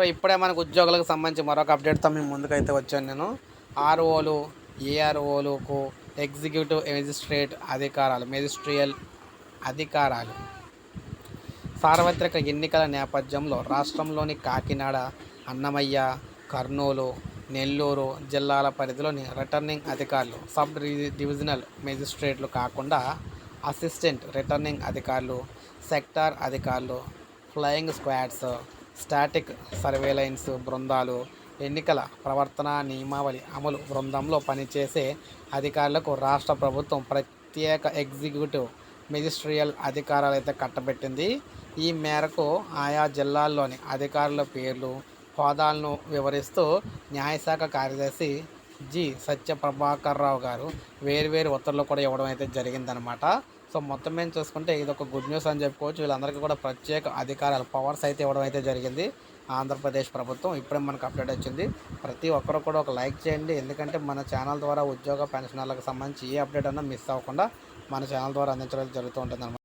So ఇప్పుడే మనకు ఉద్యోగులకు సంబంధించి మరొక అప్డేట్తో మేము ముందుకైతే వచ్చాను నేను. ఆర్ఓలు ఏఆర్ఓలకు ఎగ్జిక్యూటివ్ మెజిస్ట్రేట్ అధికారాలు మెజిస్ట్రియల్ అధికారాలు. సార్వత్రిక ఎన్నికల నేపథ్యంలో రాష్ట్రంలోని కాకినాడ అన్నమయ్య కర్నూలు నెల్లూరు జిల్లాల పరిధిలోని రిటర్నింగ్ అధికారులు సబ్ డివిజనల్ మెజిస్ట్రేట్లు కాకుండా అసిస్టెంట్ రిటర్నింగ్ అధికారులు సెక్టార్ అధికారులు ఫ్లయింగ్ స్క్వాడ్స్ స్టాటిక్ సర్వేలైన్స్ బృందాలు ఎన్నికల ప్రవర్తన నియమావళి అమలు బృందంలో పనిచేసే అధికారులకు రాష్ట్ర ప్రభుత్వం ప్రత్యేక ఎగ్జిక్యూటివ్ మెజిస్ట్రియల్ అధికారాలు అయితే కట్టబెట్టింది. ఈ మేరకు ఆయా జిల్లాల్లోని అధికారుల పేర్లు హోదాలను వివరిస్తూ న్యాయశాఖ కార్యదర్శి జి. సత్యప్రభాకర్ రావు గారు వేరువేరు ఉత్తర్వులు కూడా ఇవ్వడం అయితే జరిగిందనమాట సో మొత్తం మీద చూసుకుంటే ఇది ఒక గుడ్ న్యూస్ అని చెప్పుకోవచ్చు. వీళ్ళందరికీ కూడా ప్రత్యేక అధికారాలు పవర్స్ అయితే ఇవ్వడం అయితే జరిగింది. ఆంధ్రప్రదేశ్ ప్రభుత్వం ఇప్పుడే మనకు అప్డేట్ వచ్చింది. ప్రతి ఒక్కరు కూడా ఒక లైక్ చేయండి. ఎందుకంటే మన ఛానల్ ద్వారా ఉద్యోగ పెన్షనర్లకు సంబంధించి ఏ అప్డేట్ అన్నా మిస్ అవ్వకుండా మన ఛానల్ ద్వారా అందించడం జరుగుతూ ఉంటుంది